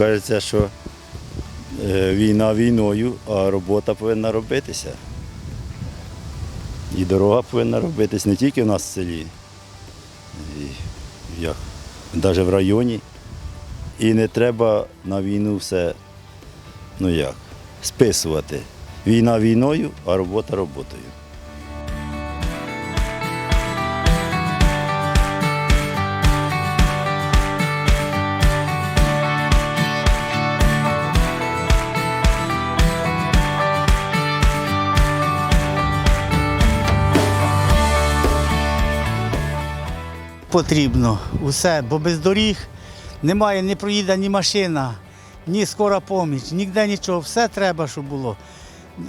кажеться, що е, війна війною, а робота повинна робитися. І дорога повинна робитись не тільки в нас в селі, і як, навіть в районі. І не треба на війну все, ну як, списувати. Війна війною, а робота роботою. Потрібно усе, бо без доріг немає, не проїде ні машина, ні скора поміч, ніде нічого. Все треба, щоб було.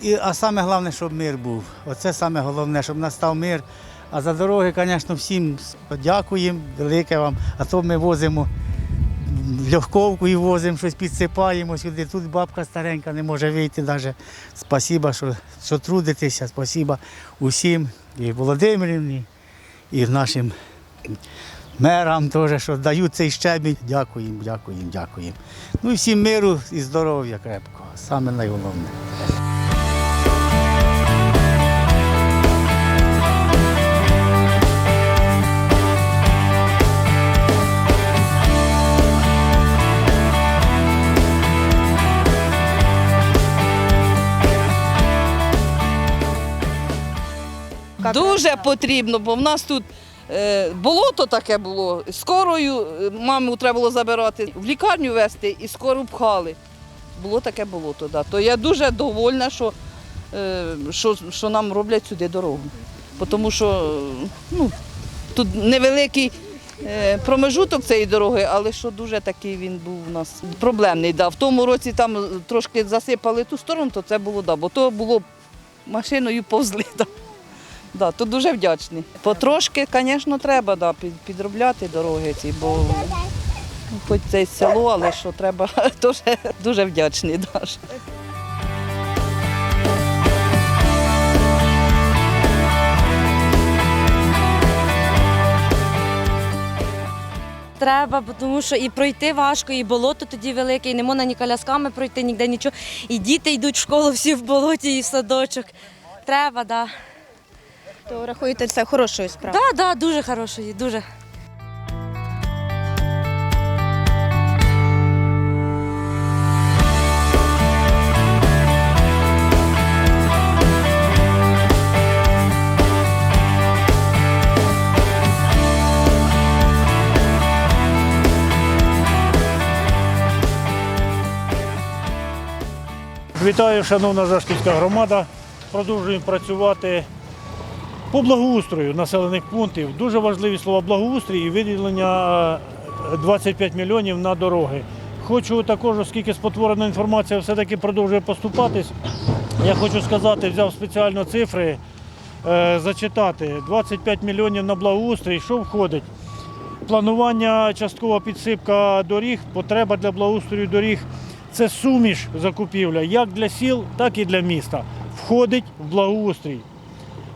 І, а саме головне, щоб мир був. Оце саме головне, щоб настав мир. А за дороги, звісно, всім дякуємо, велике вам. А то ми возимо легковку і возимо, щось підсипаємо сюди. Тут бабка старенька не може вийти навіть. Спасіба, що, що трудитеся, спасіба усім, і Володимирівні, і нашим мерам теж, що дають цей щебінь. Дякуємо, дякуємо, дякуємо. Ну і всім миру і здоров'я крепкого. Саме найголовніше. Дуже потрібно, бо в нас тут болото таке було. Скорою е, маму треба було забирати, в лікарню везти і скоро пхали. Було таке болото. Да. То я дуже довольна, що, е, що, що нам роблять сюди дорогу. Тому що е, ну, тут невеликий е, промежуток цієї дороги, але що дуже такий він був у нас проблемний. Да. В тому році там трошки засипали ту сторону, то це було, да, бо то було машиною повзли. Да. Да, то дуже вдячний. Потрошки, звісно, треба да, підробляти дороги ці, бо хоч це село, але що треба, теж дуже вдячний. Да. Треба, тому що і пройти важко, і болото тоді велике, і не можна ні колясками пройти, ніде нічого. І діти йдуть в школу всі в болоті і в садочок. Треба, так. То рахуєте це хорошою справою? Да, да, дуже хорошої, дуже. Вітаю, шановна Жашківська громада. Продовжуємо працювати по благоустрою населених пунктів. Дуже важливі слова благоустрій і виділення е, 25 мільйонів на дороги. Хочу також, оскільки спотворена інформація все-таки продовжує поступатись, я хочу сказати, взяв спеціально цифри, е, зачитати 25 мільйонів на благоустрій, що входить? Планування часткова підсипка доріг, потреба для благоустрою доріг це суміш закупівля як для сіл, так і для міста. Входить в благоустрій.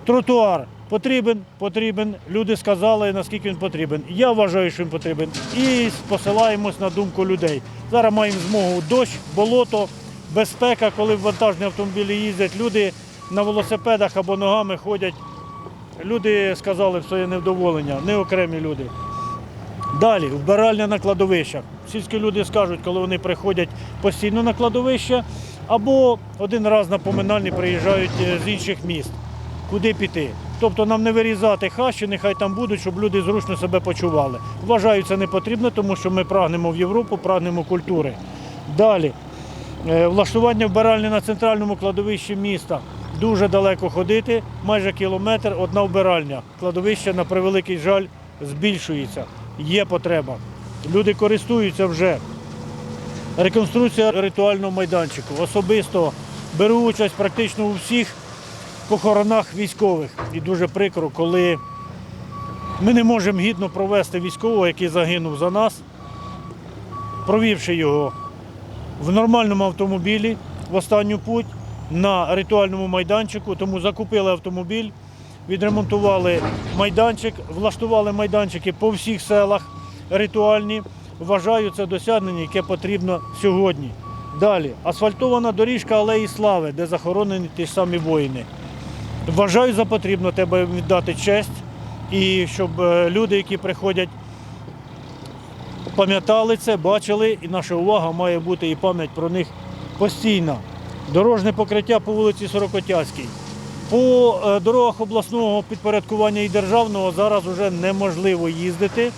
Тротуар потрібен, потрібен. Люди сказали, наскільки він потрібен. Я вважаю, що він потрібен. І посилаємось на думку людей. Зараз маємо змогу дощ, болото, безпека, коли в вантажні автомобілі їздять, люди на велосипедах або ногами ходять. Люди сказали своє невдоволення, не окремі люди. Далі, вбиральня на кладовищах. Сільські люди скажуть, коли вони приходять постійно на кладовище, або один раз на поминальні приїжджають е, з інших міст. Куди піти? Тобто нам не вирізати хащі, нехай там будуть, щоб люди зручно себе почували. Вважаю, це не потрібно, тому що ми прагнемо в Європу, прагнемо культури. Далі, е, влаштування вбиральні на центральному кладовищі міста. Дуже далеко ходити, майже кілометр, одна вбиральня. Кладовище, на превеликий жаль, збільшується. Є потреба. Люди користуються вже. Реконструкція ритуального майданчику. Особисто беру участь практично у всіх похоронах військових. І дуже прикро, коли ми не можемо гідно провести військового, який загинув за нас, провівши його в нормальному автомобілі в останню путь на ритуальному майданчику, тому закупили автомобіль, відремонтували майданчик, влаштували майданчики по всіх селах ритуальні. вважаю це досягнення, яке потрібно сьогодні. Далі, асфальтована доріжка Алеї Слави, де захоронені ті самі воїни. Вважаю за потрібно тебе віддати честь і щоб е, люди, які приходять, пам'ятали це, бачили, і наша увага має бути і пам'ять про них постійна. Дорожне покриття по вулиці Сорокотязькій. По е, дорогах обласного підпорядкування і державного зараз вже неможливо їздити,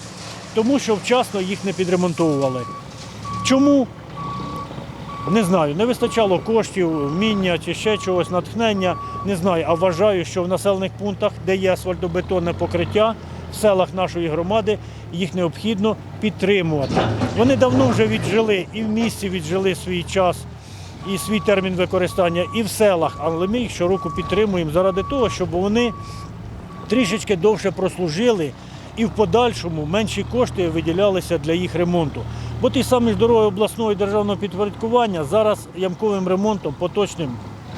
тому що вчасно їх не підремонтовували. Чому? Не знаю, не вистачало коштів, вміння чи ще чогось, натхнення. Не знаю, а вважаю, що в населених пунктах, де є асфальтобетонне покриття, в селах нашої громади, їх необхідно підтримувати. Вони давно вже віджили і в місті віджили свій час і свій термін використання, і в селах, але ми їх щороку підтримуємо заради того, щоб вони трішечки довше прослужили і в подальшому менші кошти виділялися для їх ремонту. Бо ті самі ж дороги обласного і державного підпорядкування зараз ямковим ремонтом поточним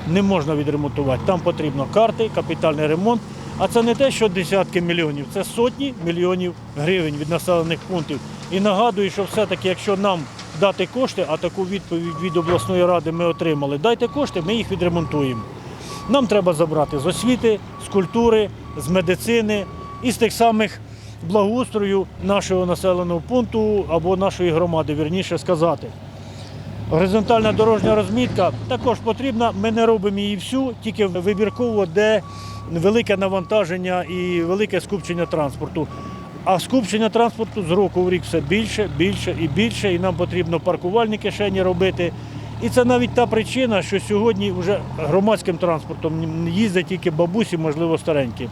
не можна відремонтувати. Там потрібно карти, капітальний ремонт. А це не те, що десятки мільйонів, це сотні мільйонів гривень від населених пунктів. І нагадую, що все-таки, якщо нам дати кошти, а таку відповідь від обласної ради ми отримали, дайте кошти, ми їх відремонтуємо. Нам треба забрати з освіти, з культури, з медицини і з тих самих благоустрою нашого населеного пункту або нашої громади, вірніше сказати. Горизонтальна дорожня розмітка також потрібна. Ми не робимо її всю, тільки вибірково, де велике навантаження і велике скупчення транспорту. А скупчення транспорту з року в рік все більше, більше і більше, і нам потрібно паркувальні кишені робити. І це навіть та причина, що сьогодні вже громадським транспортом їздять тільки бабусі, можливо, старенькі.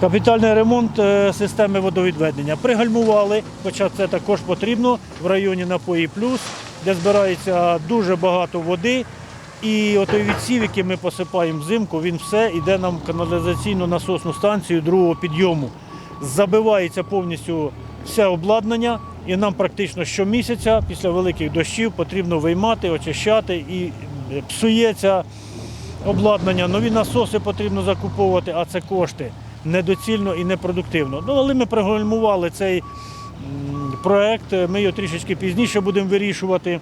Капітальний ремонт е, системи водовідведення. Пригальмували, хоча це також потрібно в районі Напої Плюс, де збирається дуже багато води. І отой відсів, який ми посипаємо взимку, він все йде нам в каналізаційну насосну станцію другого підйому. Забивається повністю все обладнання, і нам практично щомісяця після великих дощів потрібно виймати, очищати і е, псується обладнання, нові насоси потрібно закуповувати, а це кошти недоцільно і непродуктивно. Ну, але ми прогальмували цей проект, ми його трішечки пізніше будемо вирішувати.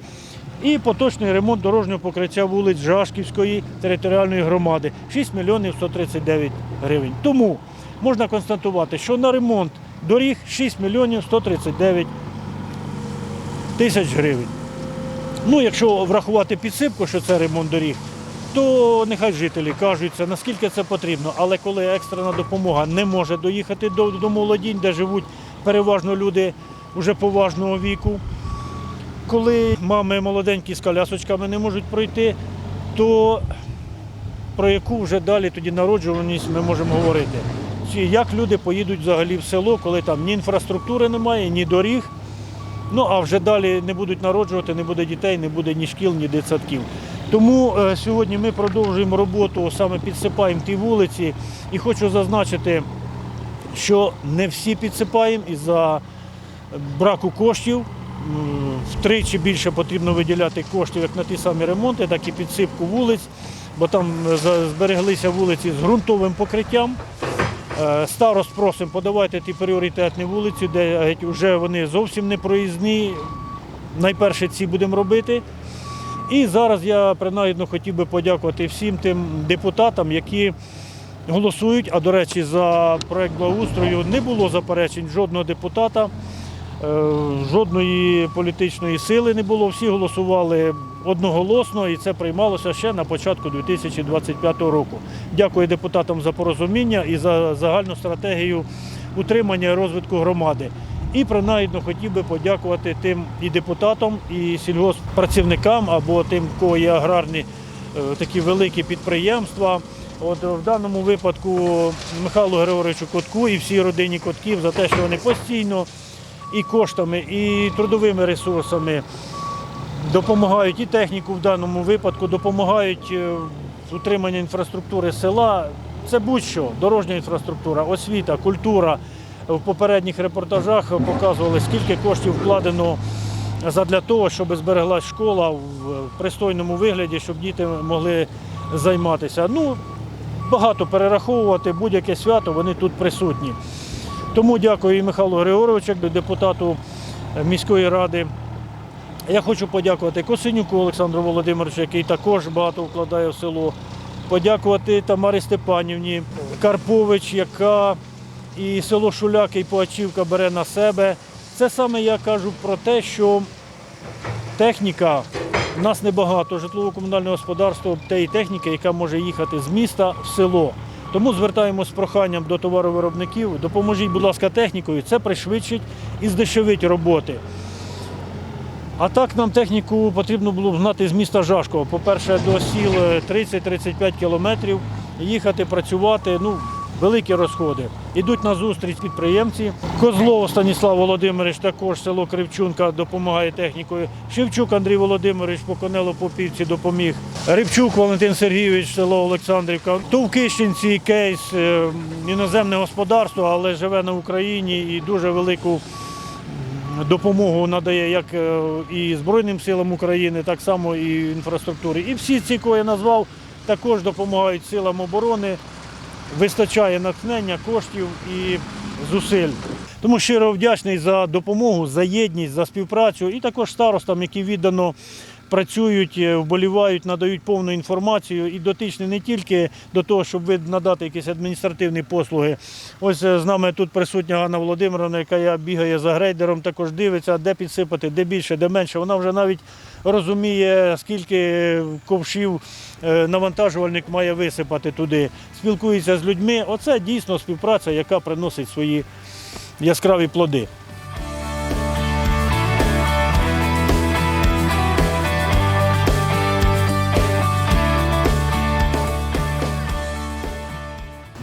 І поточний ремонт дорожнього покриття вулиць Жашківської територіальної громади 6 мільйонів 139 гривень. Тому можна констатувати, що на ремонт доріг 6 мільйонів 139 тисяч гривень. Ну, якщо врахувати підсипку, що це ремонт доріг, то нехай жителі кажуться, наскільки це потрібно. Але коли екстрена допомога не може доїхати до, до молодінь, де живуть переважно люди вже поважного віку, коли мами молоденькі з колясочками не можуть пройти, то про яку вже далі тоді народжуваність ми можемо говорити? Як люди поїдуть взагалі в село, коли там ні інфраструктури немає, ні доріг, Ну а вже далі не будуть народжувати, не буде дітей, не буде ні шкіл, ні дитсадків. Тому е, сьогодні ми продовжуємо роботу, саме підсипаємо ті вулиці. І хочу зазначити, що не всі підсипаємо із-за браку коштів. Втричі більше потрібно виділяти коштів як на ті самі ремонти, так і підсипку вулиць, бо там збереглися вулиці з ґрунтовим покриттям. Е, Старост просимо, подавайте ті пріоритетні вулиці, де вже вони зовсім не проїзні. Найперше ці будемо робити. І зараз я принагідно хотів би подякувати всім тим депутатам, які голосують. А до речі, за проект благоустрою не було заперечень жодного депутата, е, жодної політичної сили не було. Всі голосували одноголосно, і це приймалося ще на початку 2025 року. Дякую депутатам за порозуміння і за загальну стратегію утримання і розвитку громади. І принагідно хотів би подякувати тим і депутатам, і сільгосппрацівникам або тим, кого є аграрні е, такі великі підприємства. От в даному випадку Михайлу Григоровичу Котку і всій родині Котків за те, що вони постійно і коштами, і трудовими ресурсами допомагають і техніку в даному випадку, допомагають е, в утриманні інфраструктури села. Це будь-що, дорожня інфраструктура, освіта, культура. В попередніх репортажах показували, скільки коштів вкладено задля того, щоб збереглась школа в пристойному вигляді, щоб діти могли займатися. Ну, багато перераховувати, будь-яке свято, вони тут присутні. Тому дякую і Михайлу Григоровичу, депутату е, міської ради. Я хочу подякувати Косинюку Олександру Володимировичу, який також багато вкладає в село. Подякувати Тамарі Степанівні Карпович, яка і село Шуляки, і Поачівка бере на себе. Це саме я кажу про те, що техніка, в нас небагато, житлово-комунальне господарство тієї техніки, яка може їхати з міста в село. Тому звертаємось з проханням до товаровиробників, допоможіть, будь ласка, технікою, це пришвидшить і здешевить роботи. А так нам техніку потрібно було б знати з міста Жашкова. По-перше, до сіл е, 30-35 кілометрів, їхати, працювати, ну, великі розходи. Ідуть на зустріч підприємці. Козлов Станіслав Володимирович, також село Кривчунка, допомагає технікою. Шевчук Андрій Володимирович по Конело Попівці допоміг. Рибчук Валентин Сергійович, село Олександрівка. Товкищенці, кейс, е, іноземне господарство, але живе на Україні і дуже велику допомогу надає як е, і Збройним силам України, так само і інфраструктурі. І всі ці, кого я назвав, також допомагають силам оборони. Вистачає натхнення, коштів і зусиль. Тому щиро вдячний за допомогу, за єдність, за співпрацю і також старостам, які віддано працюють, е, вболівають, надають повну інформацію і дотичні не тільки до того, щоб надати якісь адміністративні послуги. Ось е, з нами тут присутня Ганна Володимировна, яка бігає за грейдером, також дивиться, де підсипати, де більше, де менше. Вона вже навіть розуміє, скільки ковшів е, навантажувальник має висипати туди. Спілкується з людьми. Оце дійсно співпраця, яка приносить свої яскраві плоди.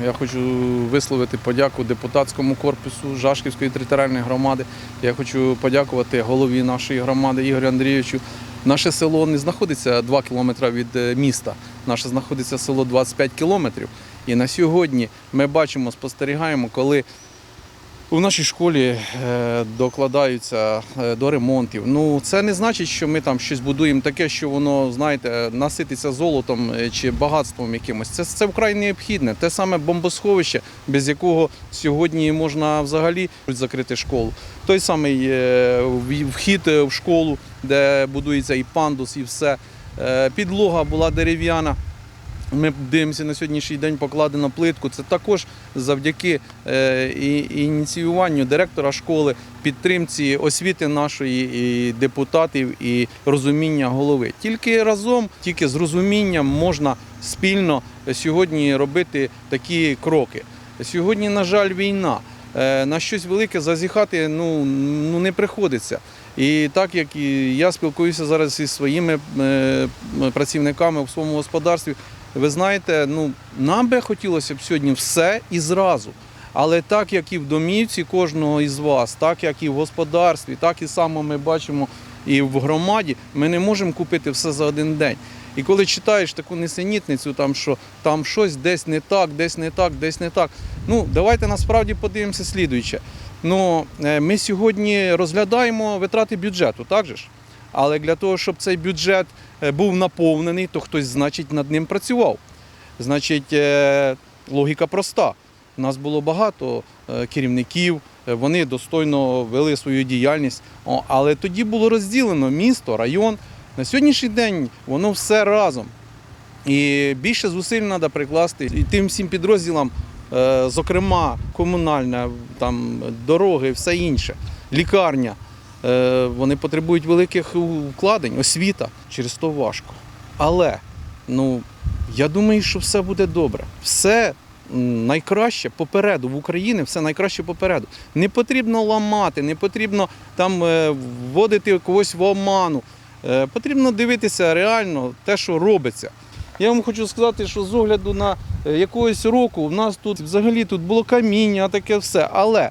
Я хочу висловити подяку депутатському корпусу Жашківської територіальної громади. Я хочу подякувати голові нашої громади Ігорю Андрійовичу. Наше село не знаходиться 2 кілометри від е, міста. Наше знаходиться село 25 кілометрів. І на сьогодні ми бачимо, спостерігаємо, коли у нашій школі е, докладаються е, до ремонтів. Ну це не значить, що ми там щось будуємо таке, що воно, знаєте, насититься золотом е, чи багатством якимось. Це, це вкрай необхідне. Те саме бомбосховище, без якого сьогодні можна взагалі закрити школу. Той самий вхід в школу, де будується і пандус, і все. Підлога була дерев'яна. Ми дивимося на сьогоднішній день покладено плитку. Це також завдяки е, ініціюванню директора школи, підтримці освіти нашої, і депутатів і розуміння голови. Тільки разом, тільки з розумінням можна спільно сьогодні робити такі кроки. Сьогодні, на жаль, війна. Е, На щось велике зазіхати ну, ну не приходиться. І так як і я спілкуюся зараз із своїми е, працівниками в своєму господарстві, ви знаєте, ну нам би хотілося б сьогодні все і зразу. Але так як і в домівці кожного із вас, так як і в господарстві, так і само ми бачимо і в громаді, ми не можемо купити все за один день. І коли читаєш таку несенітницю, там що там щось десь не так, десь не так, десь не так. Ну давайте насправді подивимося слідуюче. Ну е, ми сьогодні розглядаємо витрати бюджету, так же ж? Але для того, щоб цей бюджет е, був наповнений, то хтось, значить, над ним працював. Значить, е, логіка проста. У нас було багато е, керівників, вони достойно вели свою діяльність. Але тоді було розділено місто, район. На сьогоднішній день воно все разом. І більше зусиль треба прикласти і тим всім підрозділам, зокрема, комунальна, там, дороги, все інше, лікарня. Е, Вони потребують великих вкладень, освіта. Через то важко. Але ну, я думаю, що все буде добре. Все найкраще попереду в Україні, все найкраще попереду. Не потрібно ламати, не потрібно там е, вводити когось в оману. Е, Потрібно дивитися реально те, що робиться. Я вам хочу сказати, що з огляду на якогось року в нас тут взагалі тут було каміння, таке все. Але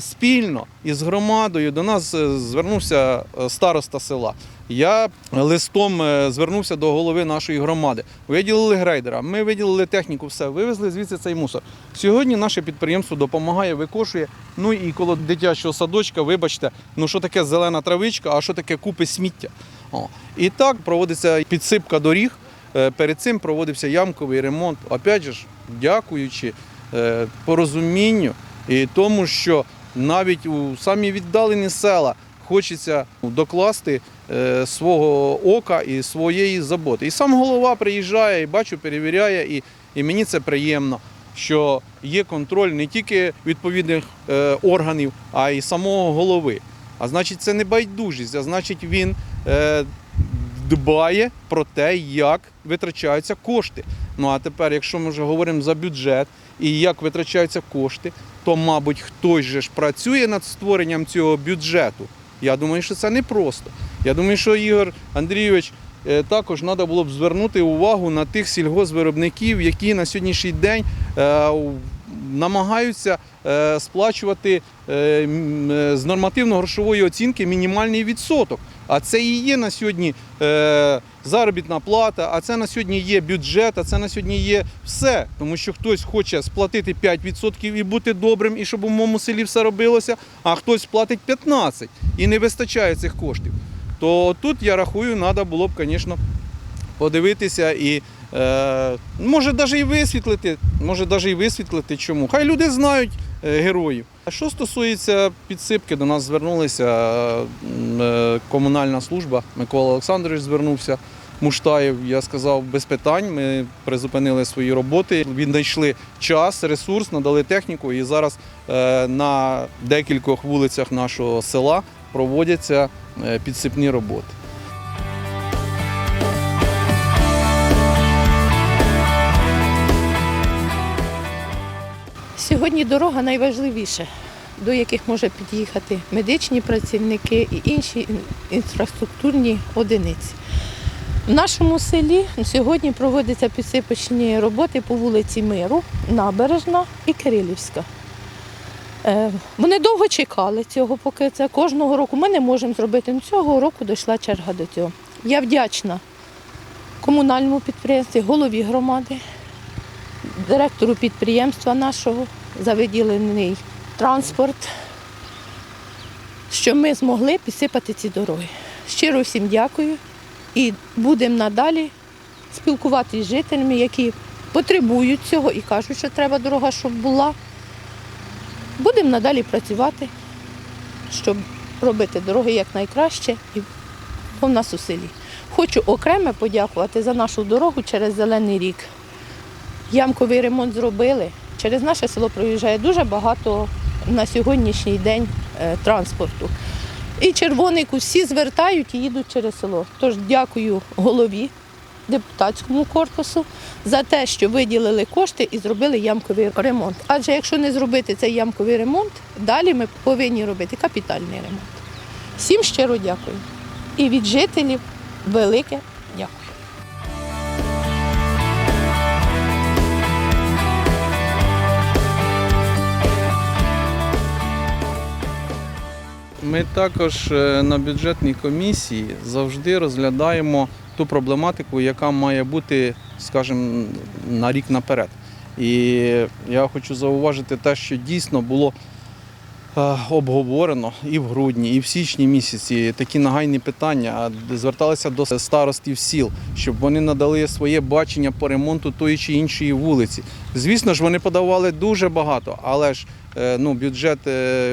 спільно із громадою до нас е, звернувся е, староста села. Я листом е, звернувся до голови нашої громади. Виділили грейдера, ми виділили техніку, все, вивезли звідси цей мусор. Сьогодні наше підприємство допомагає, викошує. Ну і коло дитячого садочка, вибачте, ну що таке зелена травичка, а що таке купи сміття. О. І так проводиться підсипка доріг. Е, Перед цим проводився ямковий ремонт. Опять же, дякуючи е, порозумінню і тому, що навіть у самі віддалені села хочеться докласти е, свого ока і своєї заботи. І сам голова приїжджає і бачу, перевіряє, і, і мені це приємно, що є контроль не тільки відповідних е, органів, а й самого голови. А значить, це не байдужість, а значить, він е, дбає про те, як витрачаються кошти. Ну а тепер, якщо ми вже говоримо за бюджет і як витрачаються кошти, то, мабуть, хтось же ж працює над створенням цього бюджету. Я думаю, що це непросто. Я думаю, що Ігор Андрійович е, також треба було б звернути увагу на тих сільгоспвиробників, які на сьогоднішній день е, намагаються е, сплачувати з нормативно-грошової оцінки мінімальний відсоток. А це і є на сьогодні заробітна плата, а це на сьогодні є бюджет, а це на сьогодні є все. Тому що хтось хоче сплатити 5% і бути добрим, і щоб у моєму селі все робилося, а хтось платить 15% і не вистачає цих коштів. То тут я рахую, треба було б, звісно, подивитися і е, може навіть і висвітлити, може навіть і висвітлити чому. Хай люди знають е, героїв. А що стосується підсипки, до нас звернулися е, комунальна служба. Микола Олександрович звернувся. Муштаєв, я сказав, без питань. Ми призупинили свої роботи, віднайшли час, ресурс, надали техніку. І зараз е, на декількох вулицях нашого села проводяться е, підсипні роботи. Сьогодні дорога найважливіше, до яких може під'їхати медичні працівники і інші інфраструктурні одиниці. В нашому селі сьогодні проводяться підсипочні роботи по вулиці Миру, Набережна і Кирилівська. Е, Вони довго чекали цього, поки це кожного року. Ми не можемо зробити. Ну, Цього року дійшла черга до цього. Я вдячна комунальному підприємстві, голові громади, директору підприємства нашого за виділений транспорт, що ми змогли підсипати ці дороги. Щиро всім дякую і будемо надалі спілкуватися з жителями, які потребують цього і кажуть, що треба дорога, щоб була. Будемо надалі працювати, щоб робити дороги якнайкраще і в нас у селі. Хочу окремо подякувати за нашу дорогу через Зелений рік. Ямковий ремонт зробили. Через наше село проїжджає дуже багато на сьогоднішній день е, транспорту. І червоний усі звертають і їдуть через село. Тож дякую голові депутатському корпусу за те, що виділили кошти і зробили ямковий ремонт. Адже якщо не зробити цей ямковий ремонт, далі ми повинні робити капітальний ремонт. Всім щиро дякую. І від жителів велике дякую. Ми також е, на бюджетній комісії завжди розглядаємо ту проблематику, яка має бути, скажімо, на рік наперед. І я хочу зауважити те, що дійсно було е, обговорено і в грудні, і в січні місяці такі нагайні питання. Зверталися до старостів сіл, щоб вони надали своє бачення по ремонту тої чи іншої вулиці. Звісно ж, вони подавали дуже багато, але ж е, ну, бюджет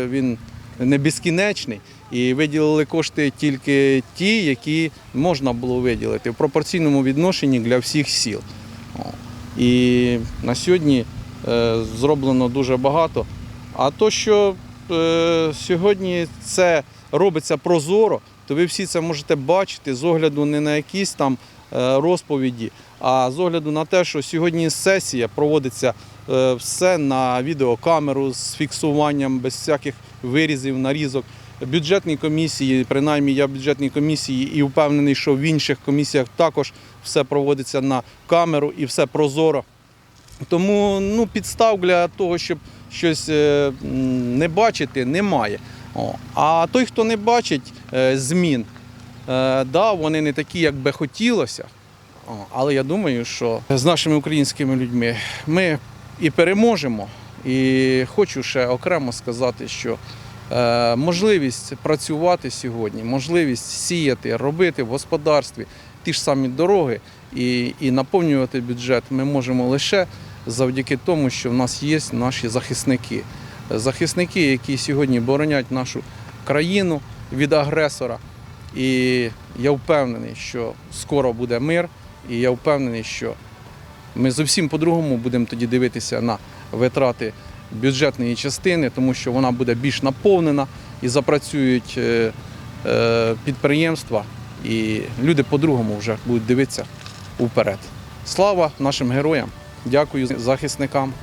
він не безкінечний. І виділили кошти тільки ті, які можна було виділити в пропорційному відношенні для всіх сіл. І на сьогодні е, зроблено дуже багато. А то, що е, сьогодні це робиться прозоро, то ви всі це можете бачити з огляду не на якісь там е, розповіді, а з огляду на те, що сьогодні сесія проводиться все на відеокамеру з фіксуванням без всяких вирізів, нарізок. Бюджетні комісії, принаймні я бюджетній комісії і впевнений, що в інших комісіях також все проводиться на камеру і все прозоро. Тому ну, підстав для того, щоб щось е, не бачити, немає. О. А той, хто не бачить е, змін, е, да, вони не такі, як би хотілося. Але я думаю, що з нашими українськими людьми ми і переможемо. І хочу ще окремо сказати, що е, можливість працювати сьогодні, можливість сіяти, робити в господарстві ті ж самі дороги і, і наповнювати бюджет ми можемо лише завдяки тому, що в нас є наші захисники. захисники, які сьогодні боронять нашу країну від агресора. І я впевнений, що скоро буде мир, і я впевнений, що ми зовсім по-другому будемо тоді дивитися на витрати бюджетної частини, тому що вона буде більш наповнена і запрацюють е, е, підприємства, і люди по-другому вже будуть дивитися вперед. Слава нашим героям! Дякую захисникам.